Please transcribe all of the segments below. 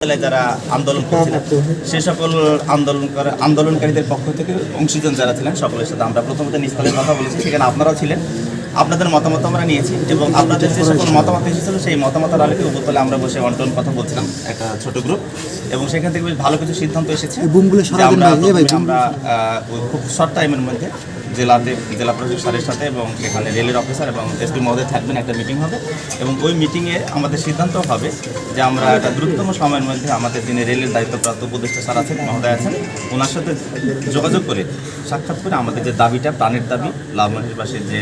যারা আন্দোলন করছিলেন, সে সকল আন্দোলন করে আন্দোলনকারীদের পক্ষ থেকে অংশীজন যারা ছিলেন, সকলের সাথে আমরা প্রথমত নিষ্কালে কথা বলেছি। সেখানে আপনারাও ছিলেন। আপনাদের মতামত আমরা নিয়েছি এবং আপনাদের যে সকল মতামত এসেছিল সেই মতামতের আলোকে উপতলে আমরা বসে অন্টন কথা বলছিলাম একটা ছোট গ্রুপ এবং সেখান থেকে বেশ ভালো কিছু সিদ্ধান্ত এসেছে আমরা খুব শর্ট টাইমের মধ্যে জেলাতে জেলা প্রশাসক স্যারের সাথে এবং এখানে রেলের অফিসার এবং এসপি মহোদয় থাকবেন একটা মিটিং হবে। এবং ওই মিটিংয়ে আমাদের সিদ্ধান্ত হবে যে আমরা একটা দ্রুততম সময়ের মধ্যে আমাদের যিনি রেলের দায়িত্বপ্রাপ্ত উপদেষ্টা স্যার আছেন মহোদয় আছেন ওনার সাথে যোগাযোগ করে সাক্ষাৎ করে আমাদের যে দাবিটা প্রাণের দাবি লাভ লালমনিরবাসীর যে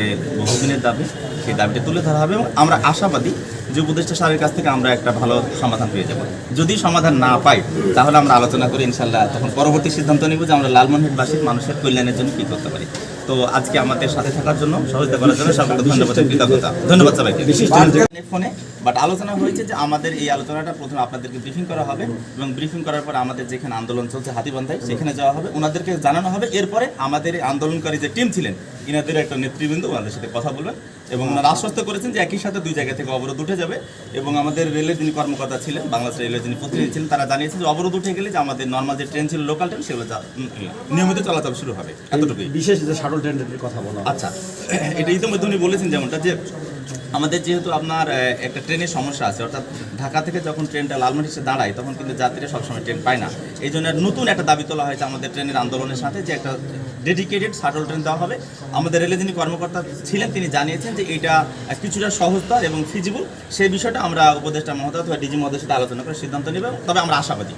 বহুদিনের দাবি সেই দাবিটা তুলে ধরা হবে এবং আমরা আশাবাদী যে উপদেষ্টা স্যারের কাছ থেকে আমরা একটা ভালো সমাধান পেয়ে যাব। যদি সমাধান না পাই তাহলে আমরা আলোচনা করে ইনশাল্লাহ তখন পরবর্তী সিদ্ধান্ত নিব যে আমরা লালমনিরবাসীর মানুষের কল্যাণের জন্য কী করতে পারি। তো আজকে আমাদের সাথে থাকার জন্য সহযোগিতা করার জন্য সকলকে ধন্যবাদ কৃতজ্ঞতা। ধন্যবাদ সবাইকে। ফোনে বাট আলোচনা হয়েছে যে আমাদের এই আলোচনাটা প্রথমে আপনাদেরকে ব্রিফিং করা হবে এবং ব্রিফিং করার পর আমাদের যেখানে আন্দোলন চলছে হাতিবান্ধায় সেখানে যাওয়া হবে। ওনাদেরকে জানানো হবে। এরপরে আমাদের এই আন্দোলনকারী যে টিম ছিলেন ইনাদের একটা নেতৃবৃন্দ ওনাদের সাথে কথা বলবেন এবং ওনারা আশ্বস্ত করেছেন যে একই সাথে দুই জায়গা থেকে অবরোধ উঠে যাবে এবং আমাদের রেলের যিনি কর্মকর্তা ছিলেন বাংলাদেশ রেলের যিনি প্রতিনিধি ছিলেন তারা জানিয়েছেন যে অবরোধ উঠে গেলে যে আমাদের নর্মাল যে ট্রেন ছিল লোকাল ট্রেন সেগুলো নিয়মিত চলাচল শুরু হবে এতটুকুই। বিশেষ যে শাটল ট্রেনের কথা বলা আচ্ছা এটা ইতিমধ্যে উনি বলেছেন যেমনটা যে আমাদের যেহেতু আপনার একটা ট্রেনের সমস্যা আছে, অর্থাৎ ঢাকা থেকে যখন ট্রেনটা লালমাটি এসে দাঁড়ায়, তখন কিন্তু যাত্রীরা সবসময় ট্রেন পায় না। এই জন্য নতুন একটা দাবি তোলা হয়েছে আমাদের ট্রেনের আন্দোলনের সাথে, যে একটা ডেডিকেটেড শাটল ট্রেন দেওয়া হবে। আমাদের রেলে যিনি কর্মকর্তা ছিলেন, তিনি জানিয়েছেন যে এটা কিছুটা সহজতর এবং ফিজিবল সেই বিষয়টা আমরা উপদেষ্টা মহোদয় অথবা ডিজি মহোদয়ের সাথে আলোচনা করে সিদ্ধান্ত নেব তবে আমরা আশাবাদী।